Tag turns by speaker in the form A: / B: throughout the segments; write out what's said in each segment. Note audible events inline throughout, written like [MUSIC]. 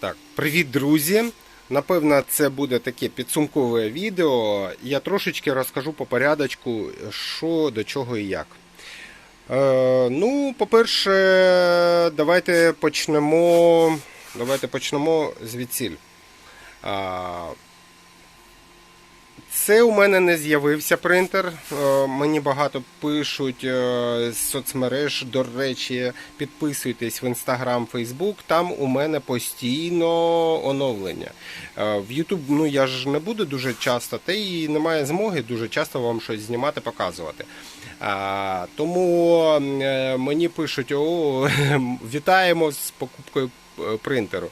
A: Так, привіт, друзі! Напевно, це буде таке підсумкове відео. Я трошечки розкажу по порядочку, що до чого і як. Е, ну, по-перше, давайте почнемо. Давайте почнемо звідсіль. Це у мене не з'явився принтер. Е, Мені багато пишуть е, з соцмереж. До речі, підписуйтесь в Instagram, Facebook. Там у мене постійно оновлення. Е, В YouTube ну я ж не буду дуже часто, та і немає змоги дуже часто вам щось знімати, показувати. Тому мені пишуть: о, [LAUGHS] вітаємо з покупкою принтеру.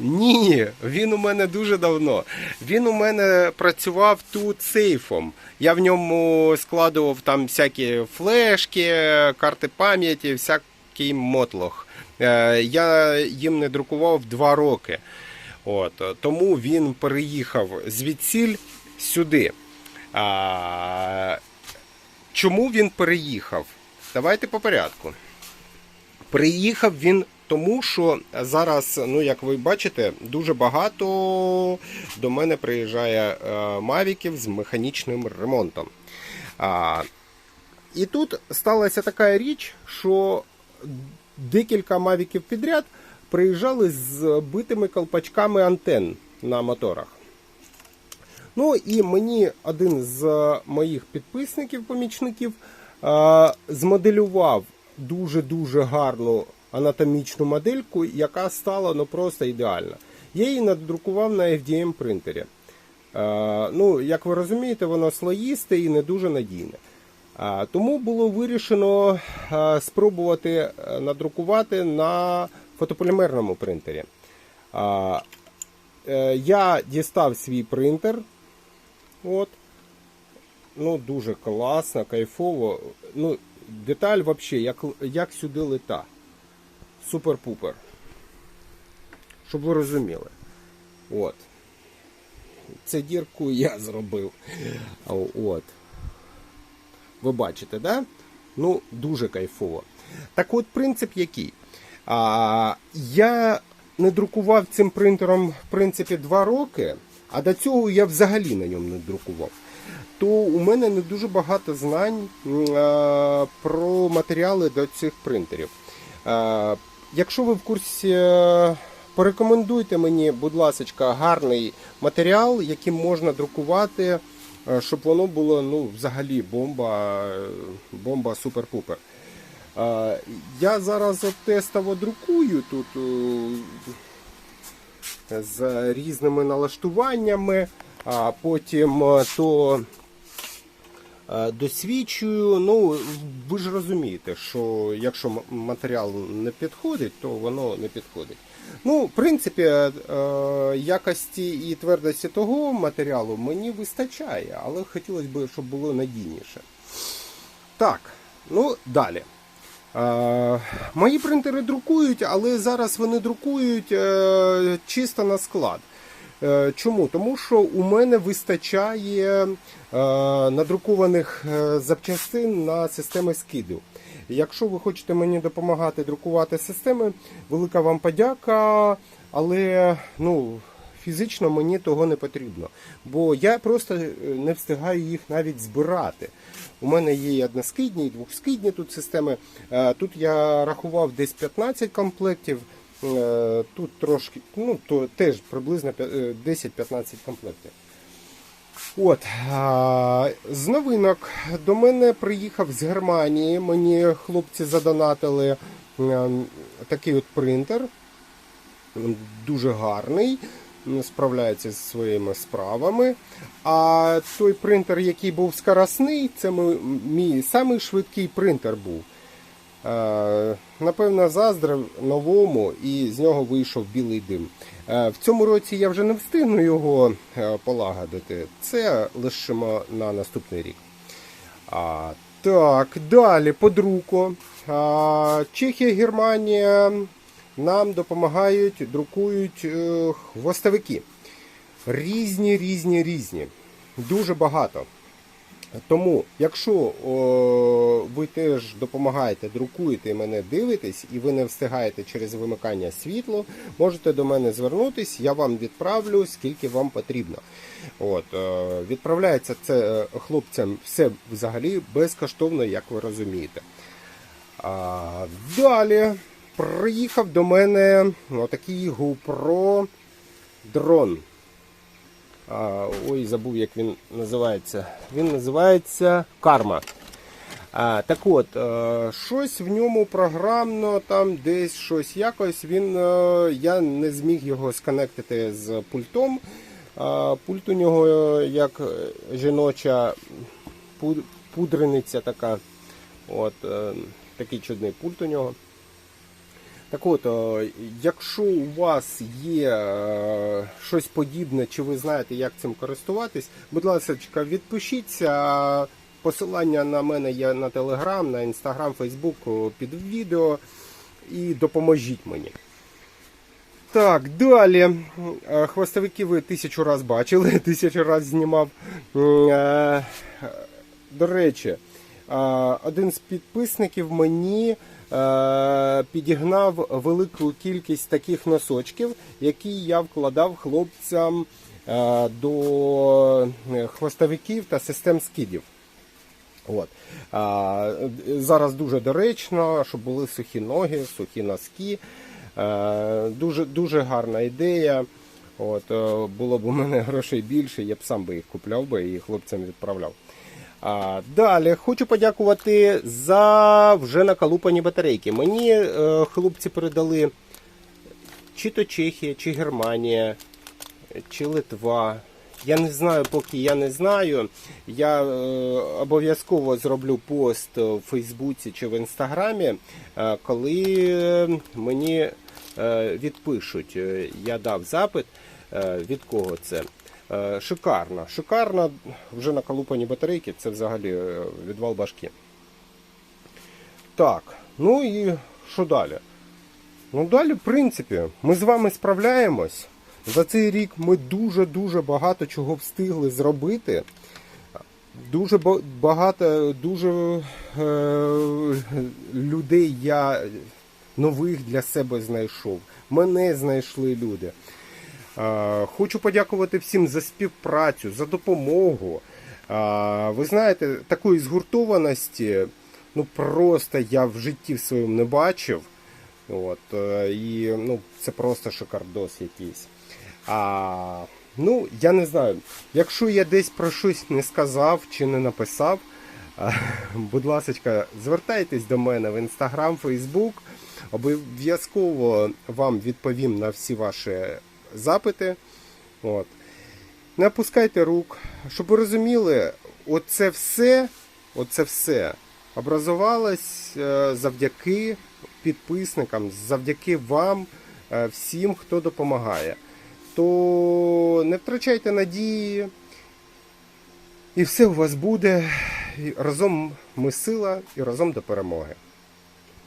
A: Ні, він у мене дуже давно. Він у мене працював тут сейфом. Я в ньому складував там всякі флешки, карти пам'яті, всякий мотлох. Е, Я їм не друкував два роки. От, тому він переїхав звідсіль сюди. А, чому він переїхав? Давайте по порядку. Приїхав він тому, що зараз, ну як ви бачите, дуже багато до мене приїжджає е, мавіків з механічним ремонтом. А, і тут сталася така річ, що декілька мавіків підряд приїжджали з битими колпачками антенн на моторах. Ну і мені один з моїх підписників, помічників, е, змоделював дуже-дуже гарну анатомічну модельку, яка стала ну, просто ідеальна. Я її надрукував на FDM принтері. Е, Ну, як ви розумієте, воно слоїсте і не дуже надійне. Е, Тому було вирішено е, спробувати надрукувати на фотополімерному принтері. Я дістав свій принтер. От. Ну, дуже класно, кайфово. Ну, деталь взагалі, як, як сюди лета. Супер-пупер. Щоб ви розуміли. От. Це дірку я зробив. От. Ви бачите, да? Ну, дуже кайфово. Так от принцип який? А, я не друкував цим принтером, в принципі, два роки, а до цього я взагалі на ньому не друкував. То у мене не дуже багато знань е, про матеріали до цих принтерів. Е, Якщо ви в курсі, е, порекомендуйте мені, будь ласка, гарний матеріал, яким можна друкувати, е, щоб воно було ну, взагалі бомба, е, бомба супер-пупер. Я зараз тестово друкую тут з різними налаштуваннями, а потім то досвідчую. Ну, ви ж розумієте, що якщо матеріал не підходить, то воно не підходить. Ну, в принципі, е, е, якості і твердості того матеріалу мені вистачає, але хотілося б, щоб було надійніше. Так, ну далі. Е, мої принтери друкують, але зараз вони друкують е, чисто на склад. Е, Чому? Тому що у мене вистачає е, надрукованих е, запчастин на системи скиду. Якщо ви хочете мені допомагати друкувати системи, велика вам подяка, але ну, фізично мені того не потрібно. Бо я просто не встигаю їх навіть збирати. У мене є і односкидні, і двохскидні тут системи. Тут я рахував десь 15 комплектів. Е, Тут трошки, ну то теж приблизно е, 10-15 комплектів. От, з новинок до мене приїхав з Германії. Мені хлопці задонатили е, такий от принтер. Дуже гарний, справляється зі своїми справами. А той принтер, який був скоросний, це мій самий швидкий принтер був. Е, Напевно, заздрив новому і з нього вийшов білий дим. Е, В цьому році я вже не встигну його е, полагодити. Це лишимо на наступний рік. А, так, далі по друку. А, Чехія, Германія нам допомагають, друкують хвостовики. Різні, різні, різні. Дуже багато. Тому, якщо о, ви теж допомагаєте, друкуєте і мене дивитесь, і ви не встигаєте через вимикання світло, можете до мене звернутись, я вам відправлю, скільки вам потрібно. От, е, відправляється це е, хлопцям все взагалі безкоштовно, як ви розумієте. А, далі приїхав до мене отакий GoPro дрон. А, ой, забув, як він називається. Він називається Карма. А, так от, е, щось в ньому програмно, там десь щось якось. Він, е, я не зміг його сконектити з пультом. А, пульт у нього е, як жіноча пуд- пудрениця така. От, такий чудний пульт у нього. Так от, е, якщо у вас є е, щось подібне, чи ви знаєте, як цим користуватись, будь ласка, відпишіться. Посилання на мене є на Телеграм, на Інстаграм, Фейсбук під відео і допоможіть мені. Так, далі. Е, Хвостовики ви тисячу раз бачили, [LAUGHS] тисячу раз знімав. До речі, один з підписників мені підігнав велику кількість таких носочків, які я вкладав хлопцям е, до е, хвостовиків та систем скидів. От. Зараз дуже доречно, щоб були сухі ноги, сухі носки. Е, дуже, дуже гарна ідея. От, е, було б у мене [LAUGHS] грошей більше, я б сам би їх купляв би і хлопцям відправляв. А, далі хочу подякувати за вже накалупані батарейки. Мені е, хлопці передали чи то Чехія, чи Германія, чи Литва. Я не знаю, поки я не знаю. Я е, обов'язково зроблю пост в Фейсбуці чи в Інстаграмі, е, коли мені е, відпишуть. Е, Я дав запит, е, від кого це. Е, шикарно. Шикарно. Вже наколупані батарейки, це взагалі е, відвал башки. Так, ну і що далі? Ну далі, в принципі, ми з вами справляємось. За цей рік ми дуже-дуже багато чого встигли зробити. Дуже багато, дуже е, людей я нових для себе знайшов. Мене знайшли люди. Хочу подякувати всім за співпрацю, за допомогу. Ви знаєте, такої згуртованості ну просто я в житті в своєму не бачив. От, е, і ну, це просто шикардос якийсь. А, ну, я не знаю. Якщо я десь про щось не сказав чи не написав, [LAUGHS] будь ласка, звертайтесь до мене в інстаграм, фейсбук. Обов'язково вам відповім на всі ваші запити. От. Не опускайте рук, щоб ви розуміли, оце все, оце все образувалось е, завдяки підписникам, завдяки вам, е, всім, хто допомагає. То не втрачайте надії, і все у вас буде. І Разом ми сила і разом до перемоги.